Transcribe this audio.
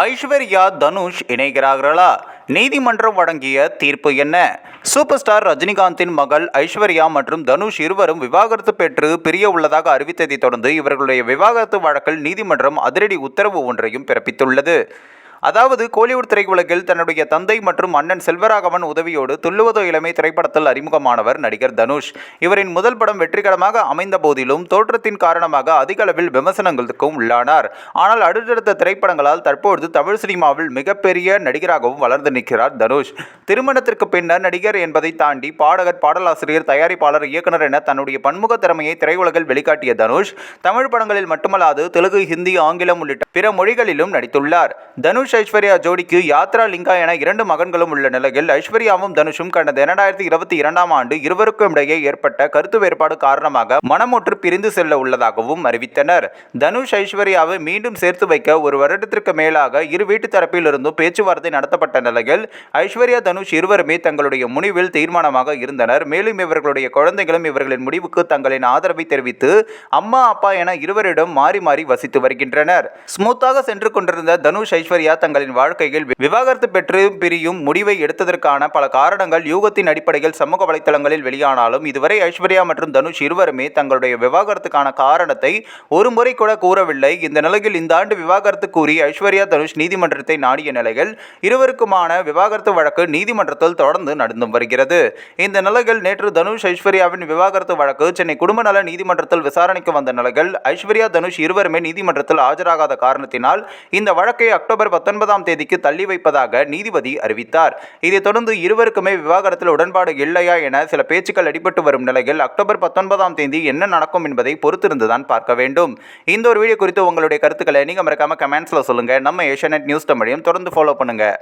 ஐஸ்வர்யா தனுஷ் இணைகிறார்களா? நீதிமன்றம் வழங்கிய தீர்ப்பு என்ன? சூப்பர் ஸ்டார் ரஜினிகாந்தின் மகள் ஐஸ்வர்யா மற்றும் தனுஷ் இருவரும் விவாகரத்து பெற்று பிரிய உள்ளதாக அறிவித்ததைத் தொடர்ந்து இவர்களுடைய விவாகரத்து வழக்கில் நீதிமன்றம் அதிரடி உத்தரவு ஒன்றையும் பிறப்பித்துள்ளது. அதாவது கோலிவுட் திரையுலகில் தன்னுடைய தந்தை மற்றும் அண்ணன் செல்வராகவன் உதவியோடு துள்ளுவதோ இளமை திரைப்படத்தில் அறிமுகமானவர் நடிகர் தனுஷ். இவரின் முதல் படம் வெற்றிகரமாக அமைந்த போதிலும் தோற்றத்தின் காரணமாக அதிக அளவில் விமர்சனங்களுக்கும் உள்ளானார். ஆனால் அடுத்தடுத்த திரைப்படங்களால் தற்பொழுது தமிழ் சினிமாவில் மிகப்பெரிய நடிகராகவும் வளர்ந்து நிற்கிறார் தனுஷ். திருமணத்திற்கு பின்னர் நடிகர் என்பதை தாண்டி பாடகர் பாடலாசிரியர் தயாரிப்பாளர் இயக்குனர் என தன்னுடைய பன்முக திறமையை திரையுலகில் வெளிக்காட்டிய தனுஷ் தமிழ் படங்களில் மட்டுமல்லாது தெலுங்கு ஹிந்தி ஆங்கிலம் உள்ளிட்ட பிற மொழிகளிலும் நடித்துள்ளார். தனுஷ் ஐஸ்வர்யா ஜோடிக்கு யாத்ரா லிங்கா என இரண்டு மகன்களும் உள்ள நிலையில் ஐஸ்வர்யாவும் தனுஷும் கடந்த இரண்டாயிரத்தி இருபத்தி இரண்டாம் ஆண்டு இருவருக்கும் இடையே ஏற்பட்ட கருத்து வேறுபாடு காரணமாக மனமுற்று பிரிந்து செல்ல உள்ளதாகவும் அறிவித்தனர். தனுஷ் ஐஸ்வர்யாவை மீண்டும் சேர்த்து வைக்க ஒரு வருடத்திற்கு மேலாக இரு வீட்டு தரப்பிலிருந்தும் பேச்சுவார்த்தை நடத்தப்பட்ட நிலையில் ஐஸ்வர்யா தனுஷ் இருவருமே தங்களுடைய முடிவில் தீர்மானமாக இருந்தனர். மேலும் இவர்களுடைய குழந்தைகளும் இவர்களின் முடிவுக்கு தங்களின் ஆதரவை தெரிவித்து அம்மா அப்பா என இருவரிடம் மாறி மாறி வசித்து வருகின்றனர். ஸ்மூத்தாக சென்று கொண்டிருந்த தனுஷ் ஐஸ்வர்யா தங்களின் வாழ்க்கையில் விவாகரத்து பெற்று பிரியும் முடிவை எடுத்ததற்கான பல காரணங்கள் யூகத்தின் அடிப்படையில் சமூக வலைத்தளங்களில் வெளியானாலும் இதுவரை ஐஸ்வர்யா மற்றும் தனுஷ் இருவருமே தங்களுடைய விவாகரத்துக்கான காரணத்தை ஒரு முறை கூட கூறவில்லை. இந்த நிலையில் இந்த ஆண்டு விவாகரத்து கூறி ஐஸ்வர்யா தனுஷ் நீதிமன்றத்தை நாடிய நிலையில் இருவருக்குமான விவாகரத்து வழக்கு நீதிமன்றத்தில் தொடர்ந்து நடந்து வருகிறது. இந்த நிலையில் நேற்று தனுஷ் ஐஸ்வர்யாவின் விவாகரத்து வழக்கு சென்னை குடும்ப நல நீதிமன்றத்தில் விசாரணைக்கு வந்த நிலையில் ஐஸ்வர்யா தனுஷ் இருவருமே நீதிமன்றத்தில் ஆஜராகாத காரணத்தினால் இந்த வழக்கை அக்டோபர் பத்தொன்பதாம் தேதிக்கு தள்ளி வைப்பதாக நீதிபதி அறிவித்தார். இதைத் தொடர்ந்து இருவருக்குமே விவாகரத்தில் உடன்பாடு இல்லையா என சில பேச்சுக்கள் அடிபட்டு வரும் நிலையில் அக்டோபர் பத்தொன்பதாம் தேதி என்ன நடக்கும் என்பதை பொறுத்திருந்துதான் பார்க்க வேண்டும். இந்த ஒரு வீடியோ குறித்து உங்களுடைய கருத்துக்களை நீங்கள் மறக்காம கமெண்ட்ஸில் சொல்லுங்கள் நம்ம ஏஷியானெட் நியூஸ் தமிழையும் தொடர்ந்து ஃபாலோ பண்ணுங்கள்